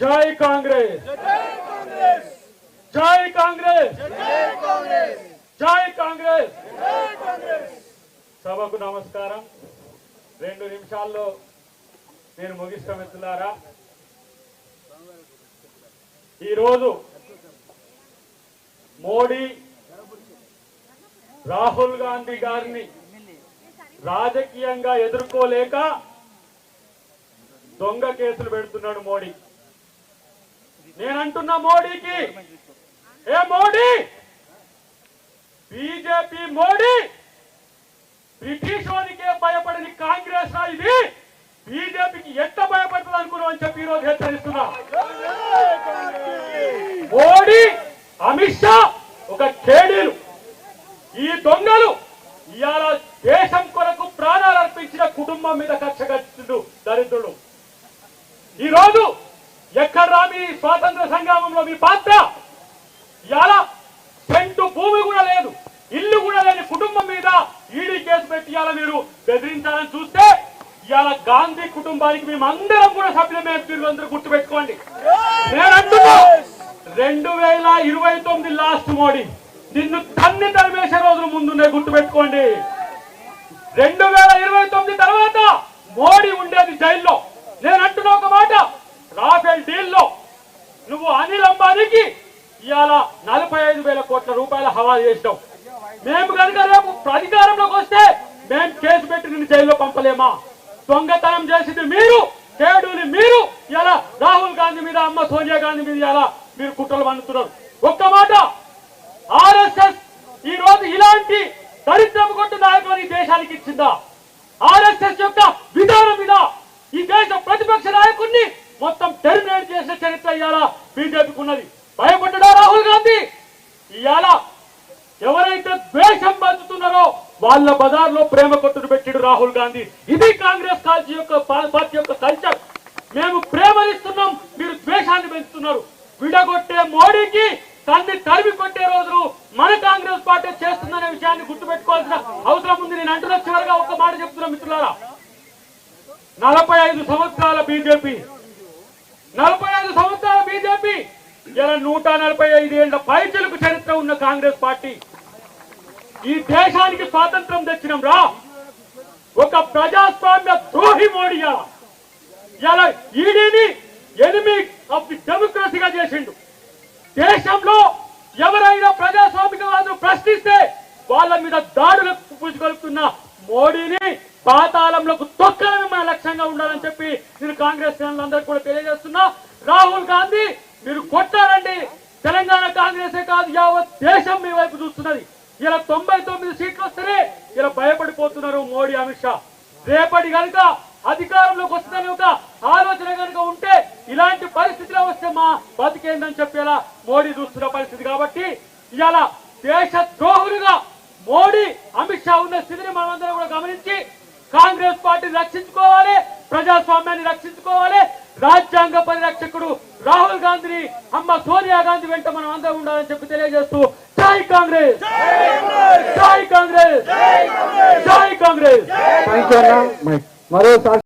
జై కాంగ్రెస్. జై కాంగ్రెస్. జై కాంగ్రెస్. సభకు నమస్కారం. రెండు నిమిషాల్లో నేను ముగిస్తాం మిత్రులారా. ఈరోజు మోడీ రాహుల్ గాంధీ గారిని రాజకీయంగా ఎదుర్కోలేక దొంగ కేసులు పెడుతున్నాడు మోడీ. నేనంటున్న మోడీకి. ఏ మోడీ? బీజేపీ మోడీ? బ్రిటిష్ వారికే భయపడని కాంగ్రెస్ ఇది. బీజేపీకి ఎంత భయపడుతుంది అనుకున్నాం అని చెప్పి ఈరోజు హెచ్చరిస్తున్నా. మోడీ అమిత్ షా ఒక కేడీలు. ఈ దొంగలు ఇవాళ దేశం కొరకు ప్రాణాలు అర్పించిన కుటుంబం మీద కక్ష కట్టిండు దరిద్రుడు ఈ రోజు ఎక్కడ రా మీ స్వాతంత్ర సంగ్రామంలో మీ పాత్ర? ఇలా సెంటు భూమి కూడా లేదు ఇల్లు కూడా లేని కుటుంబం మీద ఈడీ కేసు పెట్టి ఇలా మీరు బెదిరించాలని చూస్తే ఇవాళ గాంధీ కుటుంబానికి మేమందరం కూడా సభ్యులమే మీరు అందరూ గుర్తుపెట్టుకోండి. నేను అంటున్నా రెండు వేల ఇరవై తొమ్మిది లాస్ట్ మోడీ నిన్ను తన్ని తరిమేసే రోజులు ముందున్నాయి గుర్తుపెట్టుకోండి. రెండు వేల ఇరవై తొమ్మిది తర్వాత మోడీ ఉండేది జైల్లో. నేను అంటున్నా ఒక మాట రాఫెల్ అనిల్ ఇవాళ నలభై ఐదు వేల కోట్ల రూపాయలు హవాలు చేసినాం. మేము కనుక రేపు అధికారంలోకి వస్తే మేము కేసు పెట్టి నిన్ను జైల్లో పంపలేమా? దొంగతనం చేసింది మీరు కేడుని మీరు ఇలా రాహుల్ గాంధీ మీద అమ్మ సోనియా గాంధీ మీద ఇలా మీరు కుట్రలు పండుతున్నారు ఒక్క మాట ఆర్ఎస్ఎస్ ఈ రోజు ఇలాంటి దరిద్రం కొట్టు నాయకులను ఈ దేశానికి ఇచ్చిందా? ఆర్ఎస్ఎస్ యొక్క విధానం మీద ఈ దేశ ప్రతిపక్ష నాయకుడిని మొత్తం టెర్మినేట్ చేసే చరిత్ర ఇవాళ బీజేపీకి ఉన్నది? భయపడ్డా రాహుల్ గాంధీ? ఇవాళ ఎవరైతే ద్వేషం పంచుతున్నారో వాళ్ళ బజార్లో ప్రేమ కొట్టుడు పెట్టిడు రాహుల్ గాంధీ. ఇది కాంగ్రెస్ పార్టీ యొక్క పార్టీ యొక్క కల్చర్. మేము ప్రేమనిస్తున్నాం మీరు ద్వేషాన్ని పెంచుతున్నారు. విడగొట్టే మోడీకి తన్ని తరిమి కొట్టే రోజులు మన కాంగ్రెస్ పార్టీ చేస్తుందనే విషయాన్ని గుర్తుపెట్టుకోవాల్సిన అవసరం ఉంది. నేను అంటున్న చివరిగా ఒక మాట చెప్తున్నా మిత్రులారా. నలభై ఐదు సంవత్సరాల బీజేపీ నలభై ఐదు సంవత్సరాల బీజేపీ. ఇలా నూట నలభై ఐదు ఏళ్ళ పైచలకు చరిత్ర ఉన్న కాంగ్రెస్ పార్టీ. ఈ దేశానికి స్వాతంత్రం తెచ్చినాం రా. ఒక ప్రజాస్వామ్య ద్రోహి మోడీ ఇలా ఈడీని ఎనిమి ఆఫ్ ది డెమోక్రసీగా చేసిండు. దేశంలో ఎవరైనా ప్రజాస్వామికవాదులు ప్రశ్నిస్తే వాళ్ళ మీద దాడులకు పూజగలుపుతున్న మోడీని పాతాళంలోకి తొక్కడమే మన లక్ష్యంగా ఉండాలని చెప్పి నేను కాంగ్రెస్ శ్రేణులందరికీ కూడా తెలియజేస్తున్నా. రాహుల్ గాంధీ మీరు కొట్టారండి. తెలంగాణ కాంగ్రెసే కాదు యావత్ దేశం మీ వైపు చూస్తున్నది. ఇలా తొంభై తొమ్మిది సీట్లు వస్తేనే ఇలా భయపడిపోతున్నారు మోడీ అమిత్ షా. రేపటి కనుక అధికారంలోకి వస్తుందని ఒక ఆలోచన కనుక ఉంటే ఇలాంటి పరిస్థితిలో వస్తే మా బతికేందని చెప్పేలా మోడీ చూస్తున్న పరిస్థితి కాబట్టి ఇవాళ దేశ ద్రోహులుగా మోడీ అమిత్ షా ఉన్న స్థితిని మనమందరం కూడా గమనించి కాంగ్రెస్ పార్టీని రక్షించుకోవాలి ప్రజాస్వామ్యాన్ని రక్షించుకోవాలి రాజ్యాంగ పరిరక్షకుడు రాహుల్ గాంధీని అమ్మ సోనియా గాంధీ వెంట మనం అందరం ఉండాలని చెప్పి తెలియజేస్తూ జై కాంగ్రెస్! జై కాంగ్రెస్! జై కాంగ్రెస్! మరోసారి